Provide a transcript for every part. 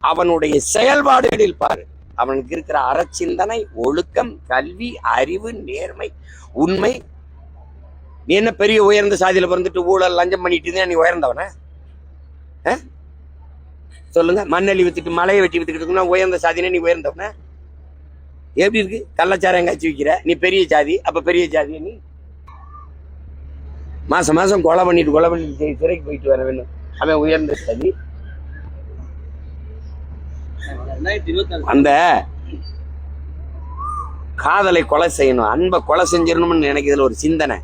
அவனுடைய செயல்பாடுகளில் பாரு. அவனுக்கு இருக்கிற அறச்சிந்தனை ஒழுக்கம் கல்வி அறிவு நேர்மை உண்மை. நீ என்ன பெரிய உயர்ந்த சாதியில பிறந்துட்டு ஊழல் லஞ்சம் பண்ணிட்டு இருந்தா நீ உயர்ந்தவன? சொல்லுங்க. மண்ணெளி வித்துட்டு மலையை வெட்டி வித்துக்கிட்டு இருக்கணும் உயர்ந்த சாதினா நீ உயர்ந்தவன? எப்படி இருக்கு? கள்ளச்சாரம் எங்காச்சும் வைக்கிற. நீ பெரிய ஜாதி அப்ப பெரிய ஜாதி நீ? மாசம் மாசம் கொலை பண்ணிட்டு கொலை பண்ணிட்டு சிறைக்கு போயிட்டு வர வேணும். அவன் உயர்ந்த சாதி. அந்த காதலை கொலை செய்யணும் அன்பை கொலை செஞ்சிடணும்னு நினைக்கிறதுல ஒரு சிந்தனை.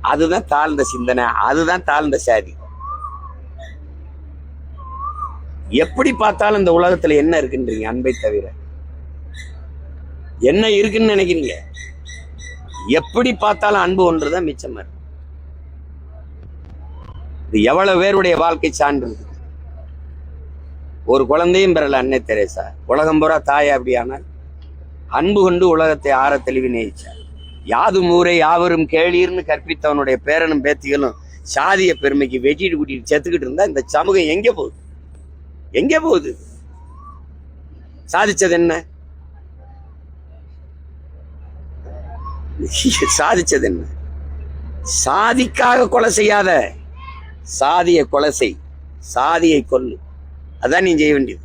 அதுதான் தாழ்ந்த சிந்தனை அதுதான் தாழ்ந்த சாதி. எப்படி பார்த்தாலும் இந்த உலகத்துல என்ன இருக்குன்றீங்க அன்பை தவிர? என்ன இருக்குன்னு நினைக்கிறீங்க? எப்படி பார்த்தாலும் அன்பு ஒன்றுதான் மிச்சமா இருக்கு. இது எவ்வளவு பேருடைய வாழ்க்கை சான்று? இருக்கு. ஒரு குழந்தையும் பெறல அன்னை தெரேசா. உலகம் பூரா தாய் அப்படியானால் அன்பு கொண்டு உலகத்தை ஆற தெளிவு நேயிச்சார். யாதும் ஊரை யாவரும் கேளீர்னு கற்பித்தவனுடைய பேரனும் பேத்திகளும் சாதிய பெருமைக்கு வெட்டிட்டு கூட்டிட்டு செத்துக்கிட்டு இருந்தா இந்த சமூகம் எங்க போகுது? எங்க போகுது? சாதிச்சது என்ன? சாதிச்சது என்ன? சாதிக்காக கொலை செய்யாத சாதியை கொலை செய் சாதியை கொல்லு. அதான் நீ செய்ய வேண்டியது.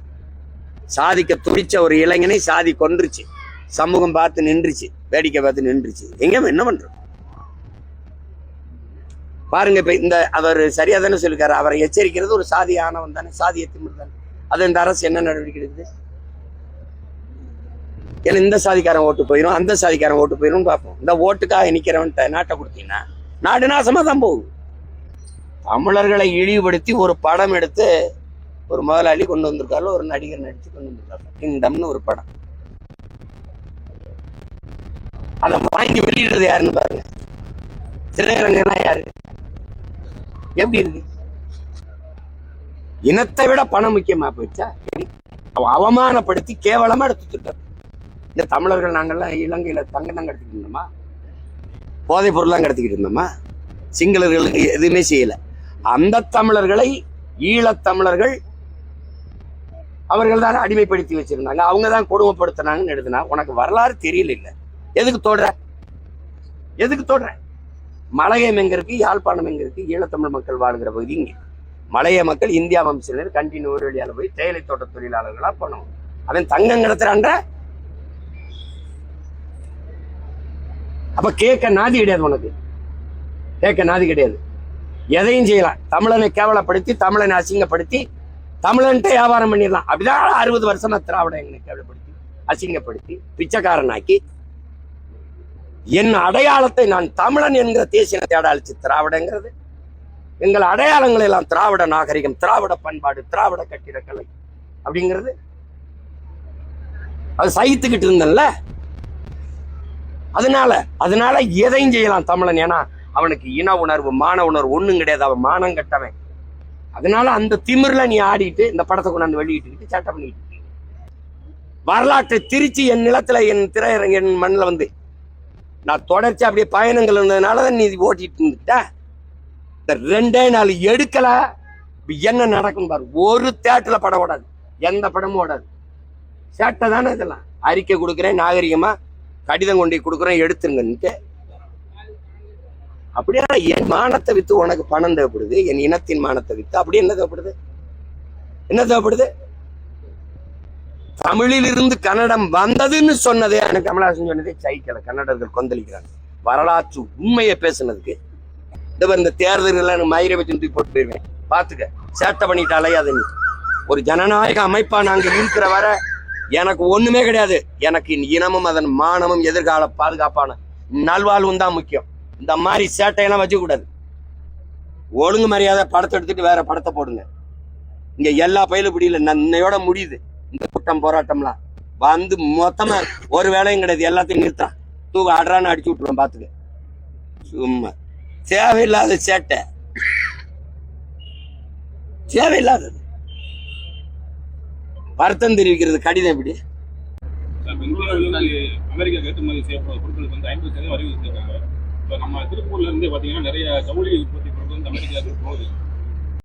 சாதிக்க துடிச்ச ஒரு இளைஞனை சாதி கொன்றுச்சு. சமூகம் பார்த்து நின்றுச்சு வேடிக்கை பார்த்து நின்றுச்சு. எங்க என்ன பண்றோம் பாருங்க இப்ப இந்த அவர் சரியா தானே சொல்லிருக்காரு. அவரை எச்சரிக்கிறது ஒரு சாதி ஆணவம் தானே சாதிய திமிர் தானே. அது இந்த அரசு என்ன நடவடிக்கை எடுக்குது? ஏன்னா இந்த சாதிக்காரன் ஓட்டு போயிடும் அந்த சாதிக்காரன் ஓட்டு போயிடும் பார்ப்போம். இந்த ஓட்டுக்காக நிக்கிறவன்ட்ட நாட்டை கொடுத்தீங்கன்னா நாடு நாசமா தான் போகும். தமிழர்களை இழிவுபடுத்தி ஒரு படம் எடுத்து ஒரு முதலாளி கொண்டு வந்திருக்காரு ஒரு நடிகர் நடிச்சு கொண்டு வந்திருக்காரு கிங்டம்னு ஒரு படம். அதை வாங்கி வெளியிடுறது யாருன்னு பாருங்க. திரையரங்கன்னா யாரு? எப்படி இருக்கு? இனத்தை விட பணம் முக்கியமா போச்சா அவ அவமானப்படுத்தி கேவலமா எடுத்துட்டார் இந்த தமிழர்கள் நாங்கள்லாம் இலங்கையில தங்கம் தான் கடத்திக்கிட்டு இருந்தோமா? போதைப் பொருள்லாம் கடத்திக்கிட்டு இருந்தோமா? சிங்களர்களுக்கு எதுவுமே செய்யல. அந்த தமிழர்களை ஈழத்தமிழர்கள் அவர்கள் தான் அடிமைப்படுத்தி வச்சிருந்தாங்க. அவங்க தான் கொடுமைப்படுத்தினாங்கன்னு எழுதுனா உனக்கு வரலாறு தெரியல இல்ல எதுக்கு தோடுற? எதுக்கு தோடுற? மலையம் எங்க இருக்கு? யாழ்ப்பாணம் எங்க இருக்கு? ஈழத்தமிழ் மக்கள் வாழ்கிற பகுதி இங்கே. மலைய மக்கள் இந்தியா வம்சத்தினர் கண்டினியூ ஒரு வழியால் போய் தேயிலை தோட்ட தொழிலாளர்களா பண்ணுவோம் அவன் தங்கம் கடத்துறான்ற? அப்ப கேட்க நாதி கிடையாது உனக்கு. கேட்க நாதி கிடையாது. எதையும் செய்யலாம். தமிழனை கேவலப்படுத்தி தமிழனை அசிங்கப்படுத்தி தமிழன்ட்டு வியாபாரம் பண்ணிடலாம். அப்படிதான் அறுபது வருஷமா திராவிட எங்களை கேவலப்படுத்தி அசிங்கப்படுத்தி பிச்சைக்காரனாக்கி என் அடையாளத்தை நான் தமிழன் என்கிற தேசியத்தை அடையாளிச்சு திராவிடங்கிறது. எங்கள் அடையாளங்கள் எல்லாம் திராவிட நாகரிகம் திராவிட பண்பாடு திராவிட கட்டிடக்கலை அப்படிங்கிறது. அது சகித்துக்கிட்டு இருந்தேன்ல. அதனால அதனால எதையும் செய்யலாம் தமிழன். ஏன்னா அவனுக்கு இன உணர்வு மான உணர்வு ஒண்ணும் கிடையாது. அவன் மானம் கட்டவன். அதனால அந்த திமிர்ல நீ ஆடிட்டு இந்த படத்தை கொண்டாந்து வெளியிட்டுக்கிட்டு சட்டை பண்ணிட்டு வரலாற்றை திருச்சி என் நிலத்துல என் திரையரங்க என் மண்ணில் வந்து நான் தொடர்ச்சி அப்படியே பயணங்கள் இருந்ததுனால தான் நீ ஓட்டிட்டு இருந்துட்ட. இந்த ரெண்டே நாள் எடுக்கல. என்ன நடக்கும் பாரு. ஒரு தேட்டர்ல படம் ஓடாது. எந்த படமும் ஓடாது. சேட்டை தானே இதெல்லாம். அறிக்கை கொடுக்குறேன் நாகரிகமா கடிதம் கொண்டு கொடுக்குறேன் எடுத்துருங்கன்ட்டு அப்படியா என் மானத்தை வித்து உனக்கு பணம் தேவைப்படுது என் இனத்தின் மானத்தை வித்து அப்படி என்ன தேவைப்படுது? என்ன தேவைப்படுது? தமிழில் இருந்து கன்னடம் வந்ததுன்னு சொன்னதே எனக்கு கமலஹாசன் சொன்னதே சைக்கல கன்னடர்கள் கொந்தளிக்கிறாங்க. வரலாற்று உண்மையை பேசுனதுக்கு. இந்த இந்த தேர்தல்கள் மயிரை வச்சு தூக்கி போட்டு போயிருவேன். பாத்துக்க சேட்டை பண்ணிட்டு அது நீ ஒரு ஜனநாயக அமைப்பா நாங்க இருக்கிற வர எனக்கு ஒண்ணுமே கிடையாது. எனக்கு இனமும் அதன் மானமும் எதிர்கால பாதுகாப்பான நல்வாழ்வும் தான் முக்கியம். இந்த மாதிரி சேட்டையெல்லாம் வச்சுக்கூடாது ஒழுங்கு மரியாதை படத்தை எடுத்துட்டு வேற படத்தை போடுங்க. இங்க எல்லா பயிலும் முடியல நன்னையோட முடியுது. இந்த கூட்டம் போராட்டம்லாம். வந்து மொத்தமா ஒரு வேலையும் கிடையாது. எல்லாத்தையும் நிறுத்தான் தூக்க ஆடுறான்னு அடிச்சு விட்டுருவேன் பாத்துக்க சும்மா. தேவையில்லாத சேட்டை. தேவையில்லாதது. வருத்தம் தெரிவிக்கிறது கடிதம் எப்படி அமெரிக்கா ஏற்றுமதி செய்யப்படும் பொருட்களுக்கு வந்து ஐம்பது சதவீதம் வரி இப்போ நம்ம திருப்பூர்ல பார்த்தீங்கன்னா பாத்தீங்கன்னா நிறைய ஜவுளி உற்பத்தி பொருட்கள் வந்து அமெரிக்காவுக்கு போகுது.